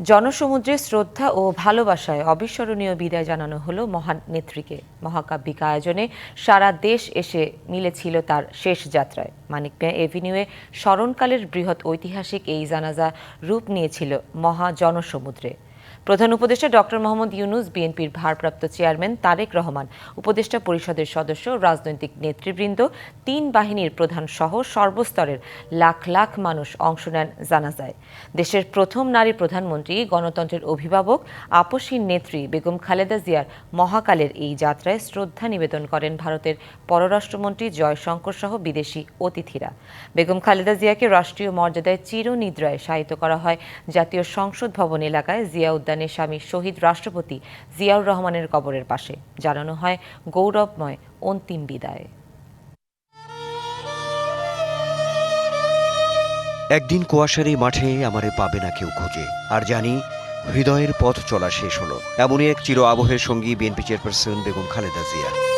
জনসমুদ্রে শ্রদ্ধা ও ভালোবাসায় অবিস্মরণীয় বিদায় জানানো হলো মহান নেত্রীকে। মহাকাব্যিক আয়োজনে সারা দেশ এসে মিলেছিল তার শেষ যাত্রায়। মানিক মিয়া এভিনিউয়ে স্মরণকালের বৃহৎ ঐতিহাসিক এই জানাজা রূপ নিয়েছিল মহা জনসমুদ্রে। প্রধান উপদেষ্টা ডক্টর মোহাম্মদ ইউনুস বিএনপির ভারপ্রাপ্ত চেয়ারম্যান তারেক রহমান, উপদেষ্টা পরিষদের সদস্য, রাজনৈতিক নেতৃবৃন্দ, তিন বাহিনীর প্রধান সহ সর্বস্তরের লাখ লাখ মানুষ অংশ নেন জানাজায় দেশের প্রথম নারী প্রধানমন্ত্রী, গণতন্ত্রের অভিভাবক, আপসীন নেত্রী বেগম খালেদা জিয়ার মহাকালের এই যাত্রায় শ্রদ্ধা নিবেদন করেন ভারতের পররাষ্ট্রমন্ত্রী জয়শঙ্কর সহ বিদেশি অতিথিরা। বেগম খালেদা জিয়াকে রাষ্ট্রীয় মর্যাদায় চিরনিদ্রায় শায়িত করা হয় জাতীয় সংসদ ভবন এলাকায় জিয়া উদ্যানে স্বামী শহীদ রাষ্ট্রপতি জিয়াউর রহমানের কবরের পাশে। জানানো হয়, গৌরবময় অন্তিম বিদায়। একদিন কুয়াশার এই মাঠে আমারে পাবে না কেউ খুঁজে। আর জানি, হৃদয়ের পথ চলা শেষ হলো। এমনই এক চির আবহের সঙ্গী বিএনপি চেয়ারপারসন বেগম খালেদা জিয়া।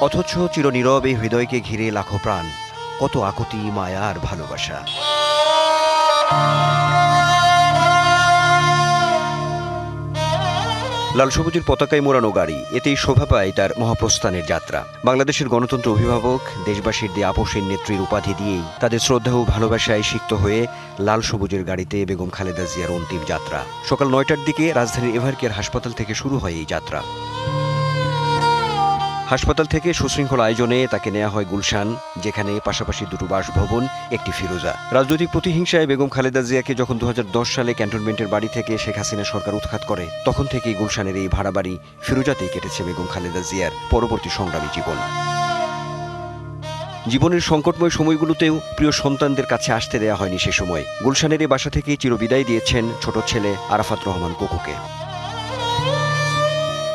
অথচ চির নীরব এই হৃদয়কে ঘিরে লাখো প্রাণ। কত আকুতি, মায়া আর ভালোবাসা। লাল সবুজের পতাকায় মোড়ানো গাড়ি, এতেই শোভা পায় তার মহাপ্রস্থানের যাত্রা। বাংলাদেশের গণতন্ত্র অভিভাবক, দেশবাসীর দিয়ে আপোষের নেত্রীর উপাধি দিয়েই তাদের শ্রদ্ধা ও ভালোবাসায় সিক্ত হয়ে লাল সবুজের গাড়িতে বেগম খালেদা জিয়ার অন্তিম যাত্রা। সকাল নয়টার দিকে রাজধানীর এভারকেয়ার হাসপাতাল থেকে শুরু হয় এই যাত্রা। হাসপাতাল থেকে সুশৃঙ্খল আয়োজনে তাকে নেওয়া হয় গুলশান, যেখানে পাশাপাশি দুটো বাসভবন, একটি ফিরোজা। রাজনৈতিক প্রতিহিংসায় বেগম খালেদা জিয়াকে যখন দু হাজার দশ সালে ক্যান্টনমেন্টের বাড়ি থেকে শেখ হাসিনা সরকার উৎখাত করে, তখন থেকেই গুলশানের এই ভাড়া বাড়ি ফিরোজাতেই কেটেছে বেগম খালেদা জিয়ার পরবর্তী সংগ্রামী জীবন। জীবনের সংকটময় সময়গুলোতেও প্রিয় সন্তানদের কাছে আসতে দেয়া হয়নি সে সময়। গুলশানের এই বাসা থেকেই চিরবিদায় দিয়েছেন ছোট ছেলে আরাফাত রহমান কোকুকে।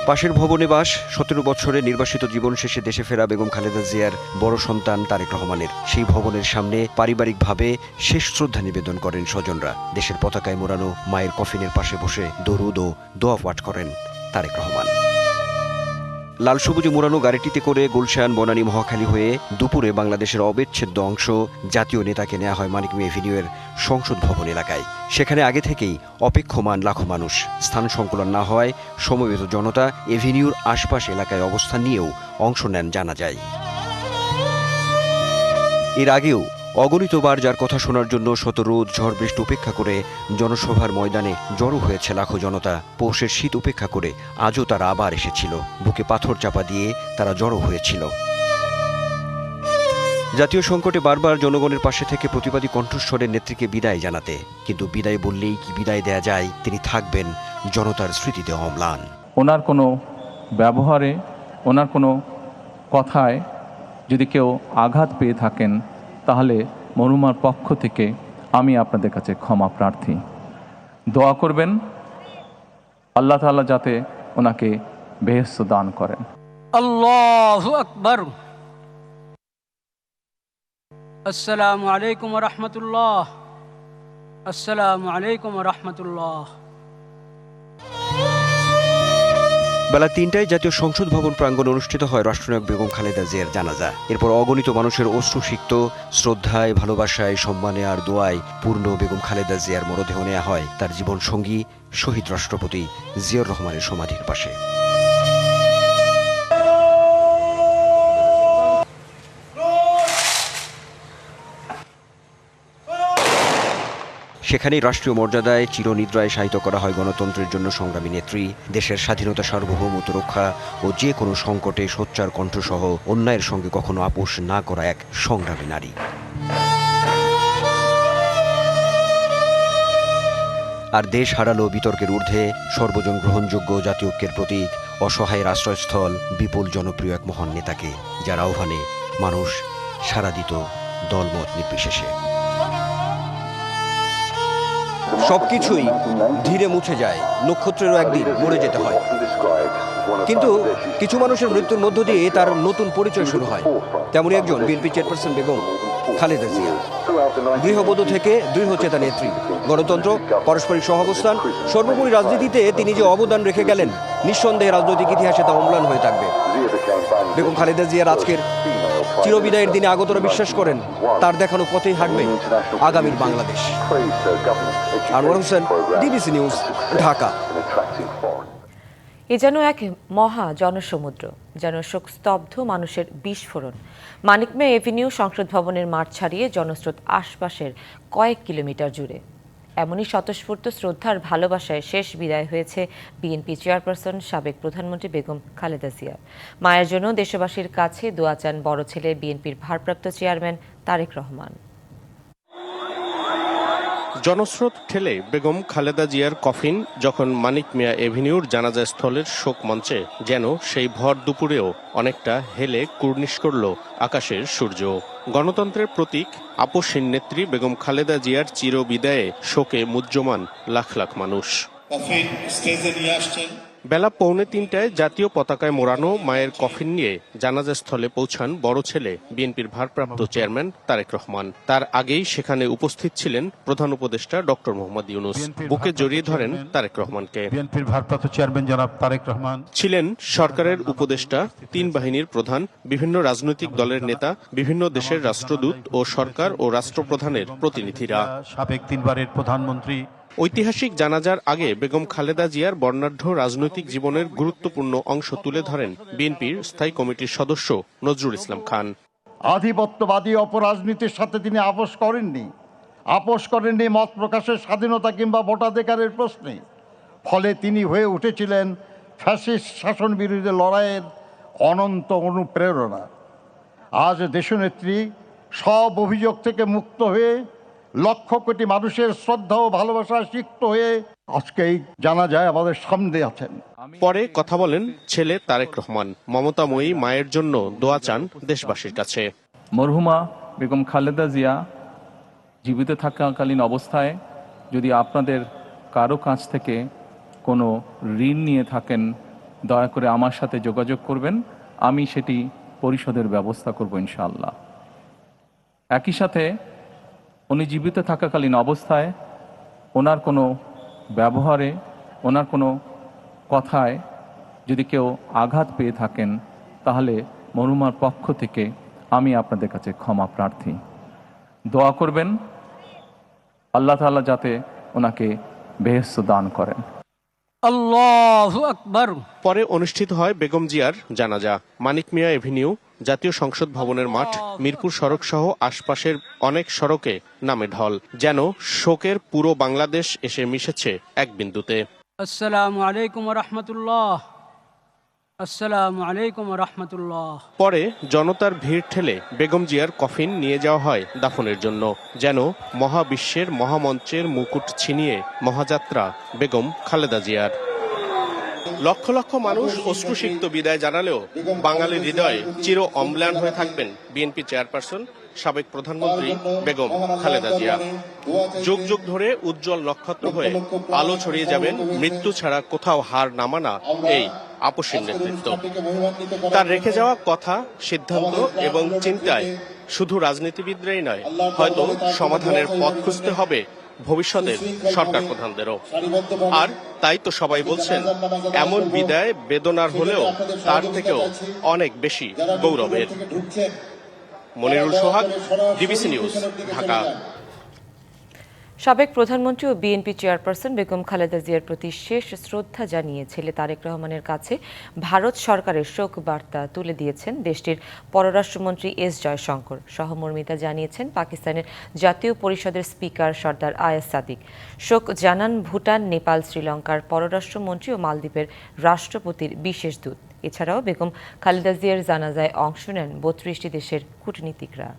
পাশের ভবনে বাস, সতেরো বছরে নির্বাসিত জীবন শেষে দেশে ফেরা বেগম খালেদা জিয়ার বড় সন্তান তারেক রহমানের। সেই ভবনের সামনে পারিবারিকভাবে শেষ শ্রদ্ধা নিবেদন করেন স্বজনরা। দেশের পতাকায় মোড়ানো মায়ের কফিনের পাশে বসে দরুদ ও দোয়া পাঠ করেন তারেক রহমান। লাল সবুজে মোড়ানো গাড়িটিতে করে গুলশান, বনানী মহাখালী হয়ে দুপুরে বাংলাদেশের অবিচ্ছেদ্য অংশ জাতীয় নেতাকে নেওয়া হয় মানিক এভিনিউয়ের সংসদ ভবন এলাকায়। সেখানে আগে থেকেই অপেক্ষমান লাখো মানুষ। স্থান সংকুলন না হওয়ায় সমবেত জনতা এভিনিউর আশপাশ এলাকায় অবস্থান নিয়েও অংশ নেন জানা যায়। এর আগেও অগণিতবার যার কথা শোনার জন্য শত রোদ ঝড় বৃষ্টি উপেক্ষা করে জনসভার ময়দানে জড়ো হয়েছে লাখো জনতা। পৌষের শীত উপেক্ষা করে আজও তারা আবার এসেছিল। বুকে পাথর চাপা দিয়ে তারা জড়ো হয়েছিল। জাতীয় সংকটে বারবার জনগণের পাশে থেকে প্রতিবাদী কণ্ঠস্বরের নেত্রীকে বিদায় জানাতে। কিন্তু বিদায় বললেই কি বিদায় দেয়া যায়, তিনি থাকবেন জনতার স্মৃতিতে অম্লান। ওনার কোনো ব্যবহারে, ওনার কোনো কথায় যদি কেউ আঘাত পেয়ে থাকেন তাহলে মরুমার পক্ষ থেকে আমি আপনাদের কাছে ক্ষমা প্রার্থী। দোয়া করবেন। আল্লাহ তাল্লাহ যাতে ওনাকে বেহস্ত দান করেন। আল্লাহ আকবর। আসসালামু আলাইকুম রহমতুল্লাহ। আসসালামু আলাইকুম রহমতুল্লাহ। বেলা তিনটায় জাতীয় সংসদ ভবন প্রাঙ্গণ অনুষ্ঠিত হয় রাষ্ট্রনায়ক বেগম খালেদা জিয়ার জানাজা। এরপর অগণিত মানুষের অশ্রুসিক্ত শ্রদ্ধায়, ভালোবাসায়, সম্মানে আর দোয়ায় পূর্ণ বেগম খালেদা জিয়ার মরদেহ নেওয়া হয়। তার জীবন সঙ্গী শহীদ রাষ্ট্রপতি জিয়র রহমানের সমাধির পাশে। সেখানেই রাষ্ট্রীয় মর্যাদায় চিরনিদ্রায় শায়িত করা হয় গণতন্ত্রের জন্য সংগ্রামী নেত্রী, দেশের স্বাধীনতা সার্বভৌমত্ব রক্ষা ও যে কোনো সংকটে সোচ্চার কণ্ঠসহ অন্যায়ের সঙ্গে কখনো আপোষ না করা এক সংগ্রামী নারী। আর দেশ হারালো বিতর্কের ঊর্ধ্বে সর্বজন গ্রহণযোগ্য জাতীয় ঐক্যের প্রতীক অসহায়ের আশ্রয়স্থল বিপুল জনপ্রিয় এক মহান নেতাকে, যার আহ্বানে মানুষ সাড়া দিত দলমত নির্বিশেষে। সবকিছুই ধীরে মুছে যায়। নক্ষত্রেরও একদিন মরে যেতে হয়। কিন্তু কিছু মানুষের মৃত্যুর মধ্য দিয়ে তার নতুন পরিচয় শুরু হয়। তেমনই একজন বিএনপি চেয়ারপারসন বেগম খালেদা জিয়া। গৃহবধূ থেকে দৃঢ়চেতা নেত্রী, গণতন্ত্র, পারস্পরিক সহাবস্থান, সর্বোপরি রাজনীতিতে তিনি যে অবদান রেখে গেলেন, নিঃসন্দেহে রাজনৈতিক ইতিহাসে তা অম্লান হয়ে থাকবে। বেগম খালেদা জিয়ার আজকের চিরবিদায়ের দিনে আগতরা বিশ্বাস করেন, তার দেখানো পথেই হাঁটবে আগামীর Bangladesh. Anwar Hossain DBC news Dhaka. এ যেন এক মহা জনসমুদ্র, যেন শোকস্তব্ধ মানুষের বিস্ফোরণ। মানিকমে এভিনিউ সংসদ ভবনের মাঠ ছাড়িয়ে জনস্রোত আশপাশের কয়েক কিলোমিটার জুড়ে। এমনই স্বতঃস্ফূর্ত শ্রদ্ধার ভালোবাসায় শেষ বিদায় হয়েছে বিএনপি চেয়ারপারসন সাবেক প্রধানমন্ত্রী বেগম খালেদা জিয়া। মায়ের জন্য দেশবাসীর কাছে দোয়া চান বড় ছেলে বিএনপির ভারপ্রাপ্ত চেয়ারম্যান তারেক রহমান। জনস্রোত ঠেলে বেগম খালেদা জিয়ার কফিন যখন মানিক মিয়া এভিনিউর জানাজা স্থলের শোক মঞ্চে যেন সেই ভর দুপুরেও অনেকটা হেলে কুর্নিশ করল আকাশের সূর্য। গণতন্ত্রের প্রতীক আপসীন নেত্রী বেগম খালেদা জিয়ার চিরবিদায়ে শোকে মুজ্জমান লাখ লাখ মানুষ। স্টেজে নিয়ে আসছেন। বেলা পৌনে তিনটায় জাতীয় পতাকায় মোড়ানো মায়ের কফিন নিয়ে জানাজা স্থলে পৌঁছান বড় ছেলে বিএনপির ভারপ্রাপ্ত চেয়ারম্যান তারেক রহমান। তার আগেই সেখানে উপস্থিত ছিলেন প্রধান উপদেষ্টা ডক্টর মোহাম্মদ ইউনুস। বুকে জড়িয়ে ধরেন তারেক রহমানকে। বিএনপির ভারপ্রাপ্ত চেয়ারম্যান জনাব তারেক রহমান। ছিলেন সরকারের উপদেষ্টা তিন বাহিনীর প্রধান বিভিন্ন রাজনৈতিক দলের নেতা বিভিন্ন দেশের রাষ্ট্রদূত ও সরকার ও রাষ্ট্রপ্রধানের প্রতিনিধিরা। সাবেক তিনবারের প্রধানমন্ত্রী ঐতিহাসিক জানাজার আগে বেগম খালেদা জিয়ার বর্ণাঢ্য রাজনৈতিক জীবনের গুরুত্বপূর্ণ অংশ তুলে ধরেন বিএনপির স্থায়ী কমিটির সদস্য নজরুল ইসলাম খান। আধিপত্যবাদী অপরাজনীতির সাথে তিনি আপোষ করেননি। আপোষ করেননি মত প্রকাশের স্বাধীনতা কিংবা ভোটাধিকারের প্রশ্নে। ফলে তিনি হয়ে উঠেছিলেন ফ্যাসিস্ট শাসন বিরোধী লড়াইয়ের অনন্ত অনুপ্রেরণা। আজ দেশনেত্রী সব অভিযোগ থেকে মুক্ত হয়ে লক্ষ কোটি মানুষের শ্রদ্ধা ও ভালোবাসা সিক্ত হয়ে আজকেই জানা যায় আমাদের সামনে আছেন। পরে কথা বলেন ছেলে তারেক রহমান। মমতাময়ী মায়ের জন্য দোয়া চান দেশবাসীর কাছে। মরহুমা বেগম খালেদা জিয়া জীবিত থাকাকালীন অবস্থায় যদি আপনাদের কারও কাছ থেকে কোনো ঋণ নিয়ে থাকেন দয়া করে আমার সাথে যোগাযোগ করবেন। আমি সেটি পরিশোধের ব্যবস্থা করব ইনশাআল্লাহ। একই সাথে উনি জীবিত থাকাকালীন অবস্থায় ওনার কোনো ব্যবহারে ওনার কোনো কথায় যদি কেউ আঘাত পেয়ে থাকেন তাহলে মরুমার পক্ষ থেকে আমি আপনাদের কাছে ক্ষমা প্রার্থী। দোয়া করবেন আল্লাহ তাআলা যাতে ওনাকে বেহেস্ত দান করেন। আল্লাহ আকবর। পরে অনুষ্ঠিত হয় বেগম জিয়ার জানাজা মানিক মিয়া এভিনিউ জাতীয় সংসদ ভবনের মাঠ মিরপুর সড়ক সহ আশপাশের অনেক সড়কে নামে ঢল যেন শোকের পুরো বাংলাদেশ এসে মিশেছে এক বিন্দুতে। আসসালামু আলাইকুম রহমতুল্লাহ আসসালামু আলাইকুম রহমতুল্লাহ পরে জনতার ভিড় ঠেলে বেগম জিয়ার কফিন নিয়ে যাওয়া হয় দাফনের জন্য যেন মহাবিশ্বের মহামঞ্চের মুকুট ছিনিয়ে মহাযাত্রা বেগম খালেদা জিয়ার। লক্ষ লক্ষ মানুষ অশ্রুসিক্ত বিদায় জানালেও বাঙালির হৃদয়ে চির অম্লান হয়ে থাকবেন বিএনপি চেয়ারপারসন সাবেক প্রধানমন্ত্রী বেগম খালেদা জিয়া। যুগ যুগ ধরে উজ্জ্বল নক্ষত্র হয়ে আলো ছড়িয়ে যাবেন, মৃত্যু ছাড়া কোথাও হার নামানা এই আপসীন নেতৃত্ব। তার রেখে যাওয়া কথা, সিদ্ধান্ত এবং চিন্তায় শুধু রাজনীতিবিদরাই নয়, হয়তো সমাধানের পথ খুঁজতে হবে ভবিষ্যতের সরকার প্রধানদেরও। আর তাই তো সবাই বলছেন, এমন বিদায় বেদনার হলেও তার থেকেও অনেক বেশি গৌরবের। Monirul Sohag, DBC news, Dhaka. সাবেক প্রধানমন্ত্রী ও বিএনপি চেয়ারপারসন বেগম খালেদা জিয়ার প্রতি শেষ শ্রদ্ধা জানিয়ে ছেলে তারেক রহমানের কাছে ভারত সরকারের শোক বার্তা তুলে দিয়েছেন দেশটির পররাষ্ট্রমন্ত্রী এস জয়শঙ্কর। সহমর্মিতা জানিয়েছেন পাকিস্তানের জাতীয় পরিষদের স্পিকার সর্দার আয়াস সাদিক। শোক জানান ভুটান, নেপাল, শ্রীলঙ্কার পররাষ্ট্রমন্ত্রী ও মালদ্বীপের রাষ্ট্রপতির বিশেষ দূত। এছাড়াও বেগম খালেদা জিয়ার জানাজায় অংশ নেন বত্রিশটি দেশের কূটনীতিকরা।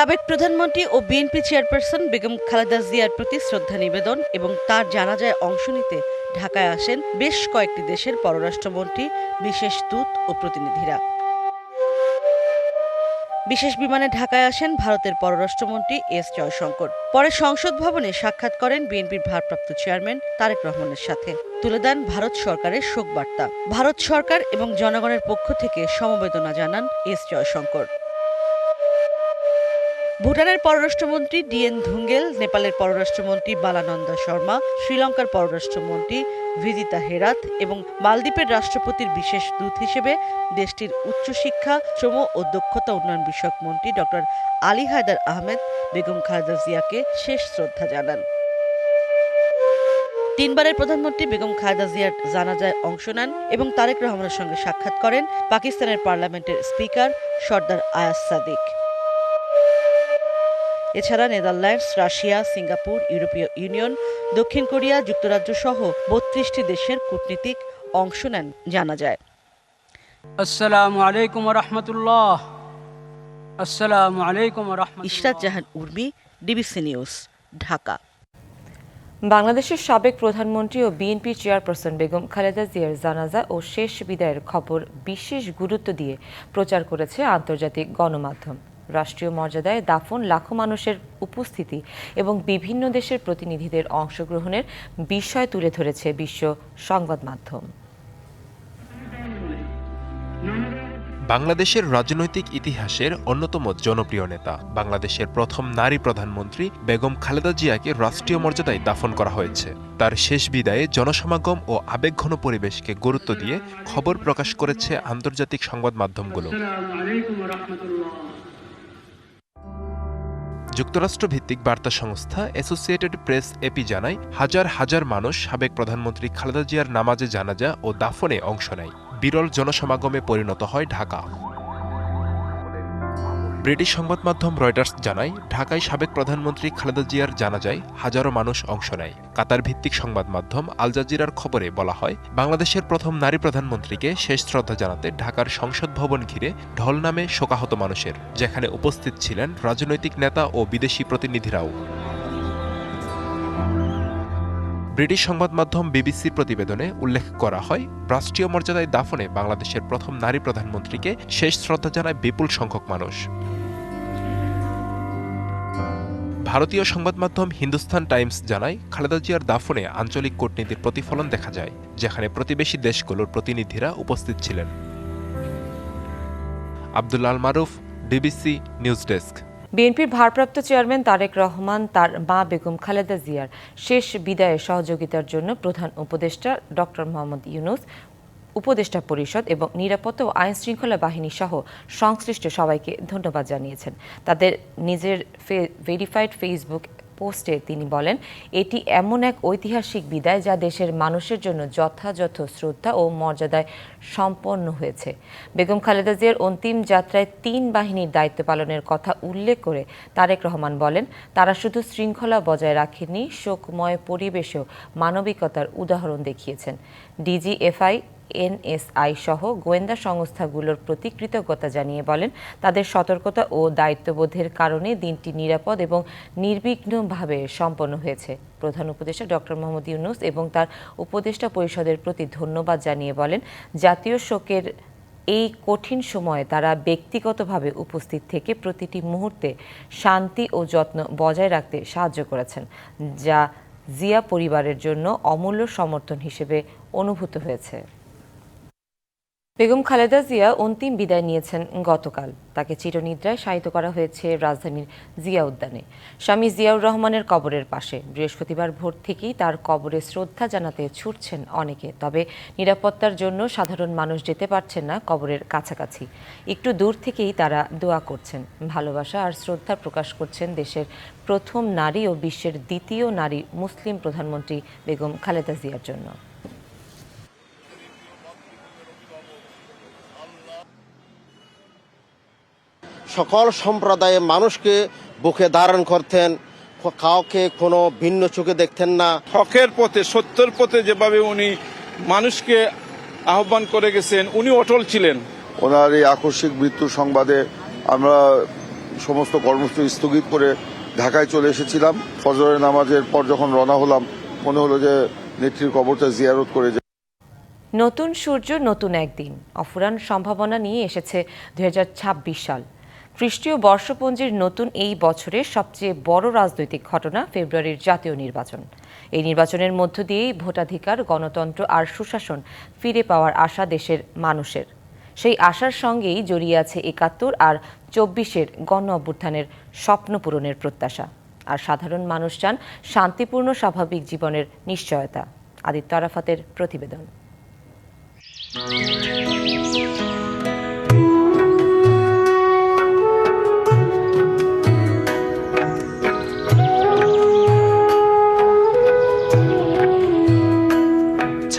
সাবেক প্রধানমন্ত্রী ও বিএনপি চেয়ারপারসন বেগম খালেদা জিয়ার প্রতি শ্রদ্ধা নিবেদন এবং তার জানাজায় অংশ নিতে ঢাকায় আসেন বেশ কয়েকটি দেশের পররাষ্ট্রমন্ত্রী, বিশেষ দূত ও প্রতিনিধিরা। বিশেষ বিমানে ঢাকায় আসেন ভারতের পররাষ্ট্রমন্ত্রী এস জয়শঙ্কর। পরে সংসদ ভবনে সাক্ষাৎ করেন বিএনপির ভারপ্রাপ্ত চেয়ারম্যান তারেক রহমানের সাথে। তুলে দেন ভারত সরকারের শোক বার্তা ভারত সরকার এবং জনগণের পক্ষ থেকে সমবেদনা জানান এস জয়শঙ্কর। ভুটানের পররাষ্ট্রমন্ত্রী ডিএন ধুঙ্গেল, নেপালের পররাষ্ট্রমন্ত্রী বালানন্দা শর্মা, শ্রীলঙ্কার পররাষ্ট্রমন্ত্রী ভিজিতা হেরাত এবং মালদ্বীপের রাষ্ট্রপতির বিশেষ দূত হিসেবে দেশটির উচ্চশিক্ষা, শ্রম ও দক্ষতা উন্নয়ন বিষয়ক মন্ত্রী ডক্টর আলী হায়দার আহমেদ বেগম খালেদা জিয়াকে শেষ শ্রদ্ধা জানান। তিনবারের প্রধানমন্ত্রী বেগম খালেদা জিয়ার জানাজায় অংশ নেন এবং তারেক রহমানের সঙ্গে সাক্ষাৎ করেন পাকিস্তানের পার্লামেন্টের স্পিকার সর্দার আয়াস সাদিক। এছাড়া নেদারল্যান্ডস রাশিয়া সিঙ্গাপুর ইউরোপীয় ইউনিয়ন দক্ষিণ কোরিয়া যুক্তরাজ্য সহ বত্রিশটি দেশের কূটনীতিক অংশ নেন জানা যায়। আসসালামু আলাইকুম রহমতুল্লাহ। আসসালামু আলাইকুম রহমতুল্লাহ। Ishrat Jahan Urmi DBC news Dhaka. বাংলাদেশের সাবেক প্রধানমন্ত্রী ও বিএনপি চেয়ারপারসন বেগম খালেদা জিয়ার জানাজা ও শেষ বিদায়ের খবর বিশেষ গুরুত্ব দিয়ে প্রচার করেছে আন্তর্জাতিক গণমাধ্যম। রাষ্ট্রীয় মর্যাদায় দাফন লাখো মানুষের উপস্থিতি এবং বিভিন্ন দেশের প্রতিনিধিদের অংশগ্রহণের বিষয় তুলে ধরেছে বিশ্ব সংবাদ মাধ্যম। বাংলাদেশের রাজনৈতিক ইতিহাসের অন্যতম জনপ্রিয় নেতা বাংলাদেশের প্রথম নারী প্রধানমন্ত্রী বেগম খালেদা জিয়াকে রাষ্ট্রীয় মর্যাদায় দাফন করা হয়েছে। তার শেষ বিদায়ে জনসমাগম ও আবেগঘন পরিবেশকে গুরুত্ব দিয়ে খবর প্রকাশ করেছে আন্তর্জাতিক সংবাদ মাধ্যমগুলো। যুক্তরাষ্ট্র ভিত্তিক বার্তা সংস্থা অ্যাসোসিয়েটেড প্রেস এপি জানায়, হাজার হাজার মানুষ সাবেক প্রধানমন্ত্রী খালেদা জিয়ার নামাজে জানাজা ও দাফনে অংশ নেয়। বিরল জনসমাগমে পরিণত হয় ঢাকা। ব্রিটিশ সংবাদ মাধ্যম রয়টার্স জানায়, ঢাকায় সাবেক প্রধানমন্ত্রী খালেদা জিয়ার জানাজায় হাজারো মানুষ অংশ নেয়। কাতার ভিত্তিক সংবাদ মাধ্যম আল জাজিরার খবরে বলা হয়, বাংলাদেশের প্রথম নারী প্রধানমন্ত্রীকে শেষ শ্রদ্ধা জানাতে ঢাকার সংসদ ভবন ঘিরে ঢল নামে শোকাহত মানুষের, যেখানে উপস্থিত ছিলেন রাজনৈতিক নেতা ও বিদেশি প্রতিনিধিরাও। ব্রিটিশ সংবাদ মাধ্যম বিবিসির প্রতিবেদনে উল্লেখ করা হয়, রাষ্ট্রীয় মর্যাদায় দাফনে বাংলাদেশের প্রথম নারী প্রধানমন্ত্রীকে শেষ শ্রদ্ধা জানায় বিপুল সংখ্যক মানুষ। ভারতীয় সংবাদ মাধ্যম হিন্দুস্তান টাইমস জানায়, খালেদা জিয়ার দাফনে আঞ্চলিক কূটনীতির প্রতিফলন দেখা যায়, যেখানে প্রতিবেশী দেশগুলোর প্রতিনিধিরা উপস্থিত ছিলেন। Abdullal Maruf DBC news desk. বিএনপির ভারপ্রাপ্ত চেয়ারম্যান তারেক রহমান, তার মা বেগম খালেদা জিয়ার শেষ বিদায়ে সহযোগিতার জন্য প্রধান উপদেষ্টা ডক্টর মোহাম্মদ ইউনুস, উপদেষ্টা পরিষদ এবং নিরাপত্তা ও আইন শৃঙ্খলা বাহিনী সহ সংশ্লিষ্ট সবাইকে ধন্যবাদ জানিয়েছেন। তাদের নিজের ভেরিফাইড ফেসবুক পোস্টে তিনি বলেন, এটি এমন এক ঐতিহাসিক বিদায় যা দেশের মানুষের জন্য যথাযথ শ্রদ্ধা ও মর্যাদায় সম্পন্ন হয়েছে। বেগম খালেদা জিয়ার অন্তিম যাত্রায় তিন বাহিনীর দায়িত্ব পালনের কথা উল্লেখ করে তারেক রহমান বলেন, তারা শুধু শৃঙ্খলা বজায় রাখেননি, শোকময় পরিবেশেও মানবিকতার উদাহরণ দেখিয়েছেন। ডিজিএফআই, এনএসআই সহ গোয়েন্দা সংস্থাগুলোর প্রতি কৃতজ্ঞতা জানিয়ে বলেন, তাদের সতর্কতা ও দায়িত্ববোধের কারণে দিনটি নিরাপদ এবং নির্বিঘ্নভাবে সম্পন্ন হয়েছে। প্রধান উপদেষ্টা ডক্টর মোহাম্মদ ইউনুস এবং তার উপদেষ্টা পরিষদের প্রতি ধন্যবাদ জানিয়ে বলেন, জাতীয় শোকের এই কঠিন সময়ে তারা ব্যক্তিগতভাবে উপস্থিত থেকে প্রতিটি মুহূর্তে শান্তি ও যত্ন বজায় রাখতে সাহায্য করেছেন, যা জিয়া পরিবারের জন্য অমূল্য সমর্থন হিসেবে অনুভূত হয়েছে। বেগম খালেদা জিয়া অন্তিম বিদায় নিয়েছেন গতকাল। তাকে চিরনিদ্রায় শায়িত করা হয়েছে রাজধানীর জিয়া উদ্যানে স্বামী জিয়াউর রহমানের কবরের পাশে। বৃহস্পতিবার ভোর থেকেই তার কবরে শ্রদ্ধা জানাতে ছুটছেন অনেকে। তবে নিরাপত্তার জন্য সাধারণ মানুষ যেতে পারছেন না কবরের কাছাকাছি। একটু দূর থেকেই তারা দোয়া করছেন। ভালোবাসা আর শ্রদ্ধা প্রকাশ করছেন দেশের প্রথম নারী ও বিশ্বের দ্বিতীয় নারী মুসলিম প্রধানমন্ত্রী বেগম খালেদা জিয়ার জন্য। সকল সম্প্রদায়ের মানুষকে বুকে ধারণ করতেন কাউকে কোনো ভিন্ন চোখে দেখতেন না। হকের পথে সত্যের পথে যেভাবে উনি মানুষকে আহ্বান করে গেছেন উনি অটল ছিলেন। ওনার এই আকস্মিক মৃত্যু সংবাদে আমরা সমস্ত কর্মসূচি স্থগিত করে ঢাকায় চলে এসেছিলাম। ফজরের নামাজের পর যখন রওনা হলাম মনে হলো যে নেত্রীর কবরটা জিয়ারত করে যে নতুন সূর্য নতুন একদিন। অফুরান সম্ভাবনা নিয়ে এসেছে দুই হাজার ছাব্বিশ সাল। খ্রিস্টীয় বর্ষপঞ্জির নতুন এই বছরের সবচেয়ে বড় রাজনৈতিক ঘটনা ফেব্রুয়ারির জাতীয় নির্বাচন। এই নির্বাচনের মধ্য দিয়েই ভোটাধিকার, গণতন্ত্র আর সুশাসন ফিরে পাওয়ার আশা দেশের মানুষের। সেই আশার সঙ্গেই জড়িয়ে আছে একাত্তর আর চব্বিশের গণ অভ্যুত্থানের স্বপ্ন পূরণের প্রত্যাশা। আর সাধারণ মানুষ চান শান্তিপূর্ণ, স্বাভাবিক জীবনের নিশ্চয়তা। আদিত্য আরাফাতের প্রতিবেদন।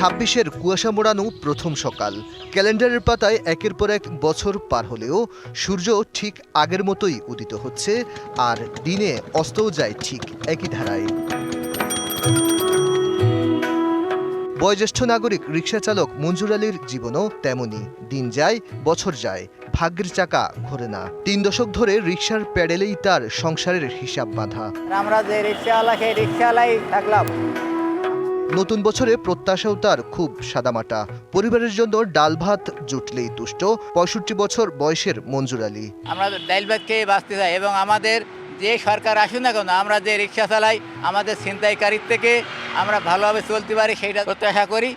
ছাব্বিশের কুয়াশা মোড়ানো প্রথম সকাল। ক্যালেন্ডারের পাতায় একের পর এক বছর পার হলেও সূর্য ঠিক আগের মতোই উদিত হচ্ছে, আর দিনে অস্তও যায় ঠিক একই ধারায়। বয়োজ্যেষ্ঠ নাগরিক রিক্সা চালক মঞ্জুর আলীর জীবনও তেমনই। দিন যায়, বছর যায়, ভাগ্যের চাকা ঘোরে না। তিন দশক ধরে রিক্সার প্যাডেলেই তার সংসারের হিসাব বাঁধা। আমরা যে রিক্সাওয়ালা রিক্সাওয়ালাই থাকলাম। নতুন বছরে প্রত্যাশাও তার খুব সাদামাটা। পরিবারের জন্য ডাল ভাত জুটলেই তুষ্ট পঁয়ষট্টি বছর বয়সের মঞ্জুর আলী। আমরা ডাইল ভাত খেয়ে বাঁচতে চাই এবং আমাদের যে সরকার আসুন না কেন আমরা যে রিক্সা চালাই আমাদের ছিনতাইকারীর থেকে আমরা ভালোভাবে চলতে পারি সেইটা প্রত্যাশা করি।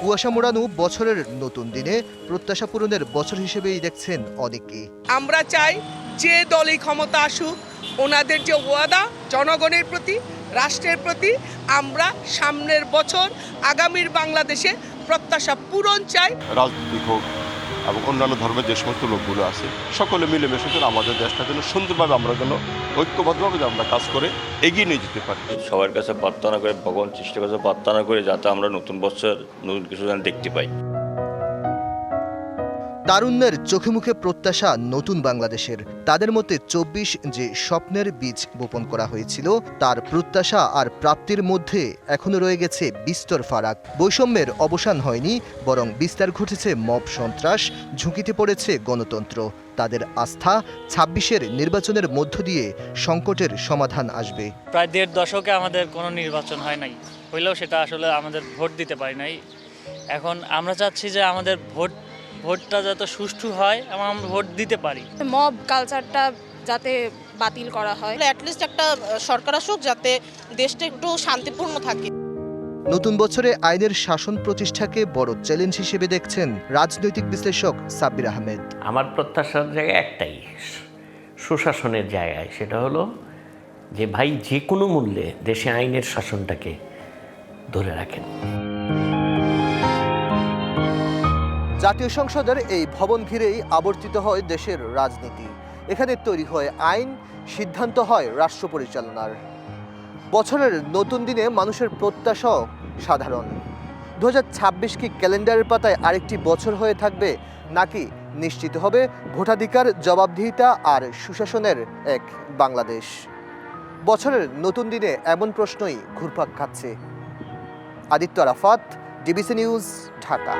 কুয়াশা মোড়ানো বছরের নতুন দিনে প্রত্যাশা পূরণের বছর হিসেবেই দেখছেন অনেকে। আমরা চাই যে দলই ক্ষমতা আসুক ওনাদের যে ওয়াদা জনগণের প্রতি রাষ্ট্রের প্রতি আমরা সামনের বছর আগামীর বাংলাদেশে প্রত্যাশা পূরণ চাই। রাজনৈতিক হোক এবং অন্যান্য ধর্মের যে সমস্ত লোকগুলো আছে সকলে মিলেমিশে যেন আমাদের দেশটা যেন সুন্দরভাবে আমরা যেন ঐক্যবদ্ধভাবে যেন আমরা কাজ করে এগিয়ে নিয়ে যেতে পারি। সবার কাছে প্রার্থনা করে ভগবান চেষ্টা কাছে প্রার্থনা করে যাতে আমরা নতুন বছর নতুন কিছু যেন দেখতে পাই। তারুণ্যের চোখে মুখে প্রত্যাশা নতুন বাংলাদেশের। তাদের মতে চব্বিশ যে স্বপ্নের বীজ বপন করা হয়েছিল, তার প্রত্যাশা আর প্রাপ্তির মধ্যে এখনও রয়ে গেছে বিস্তর ফারাক। বৈষম্যের অবসান হয়নি, বরং বিস্তার ঘটেছে মব সন্ত্রাস, ঝুঁকিতে পড়েছে গণতন্ত্র। তাদের আস্থা ছাব্বিশের নির্বাচনের মধ্য দিয়ে সংকটের সমাধান আসবে। প্রায় দেড় দশকে আমাদের কোনো নির্বাচন হয় নাই। হইলেও সেটা আসলে আমাদের ভোট দিতে পারি নাই। এখন আমরা চাচ্ছি যে আমাদের ভোট ভোটটা যাতে সুষ্ঠু হয় এবং আমরা ভোট দিতে পারি। মব কালচারটা যাতে বাতিল করা হয়। অ্যাটলিস্ট একটা সরকার আসুক যাতে দেশটা একটু শান্তিপূর্ণ থাকে। নতুন বছরে আইনের শাসন প্রতিষ্ঠাকে বড় চ্যালেঞ্জ হিসেবে দেখছেন রাজনৈতিক বিশ্লেষক সাব্বির আহমেদ। আমার প্রত্যাশার জায়গা একটাই সুশাসনের জায়গায়। সেটা হলো যে ভাই যে কোনো মূল্যে দেশে আইনের শাসনটাকে ধরে রাখেন। জাতীয় সংসদের এই ভবন ঘিরেই আবর্তিত হয় দেশের রাজনীতি। এখানে তৈরি হয় আইন, সিদ্ধান্ত হয় রাষ্ট্র পরিচালনার। বছরের নতুন দিনে মানুষের প্রত্যাশাও সাধারণ। দু হাজার ছাব্বিশ কি ক্যালেন্ডারের পাতায় আরেকটি বছর হয়ে থাকবে নাকি নিশ্চিত হবে ভোটাধিকার, জবাবদিহিতা আর সুশাসনের এক বাংলাদেশ? বছরের নতুন দিনে এমন প্রশ্নই ঘুরপাক খাচ্ছে। Aditya Arafat, DBC news, Dhaka.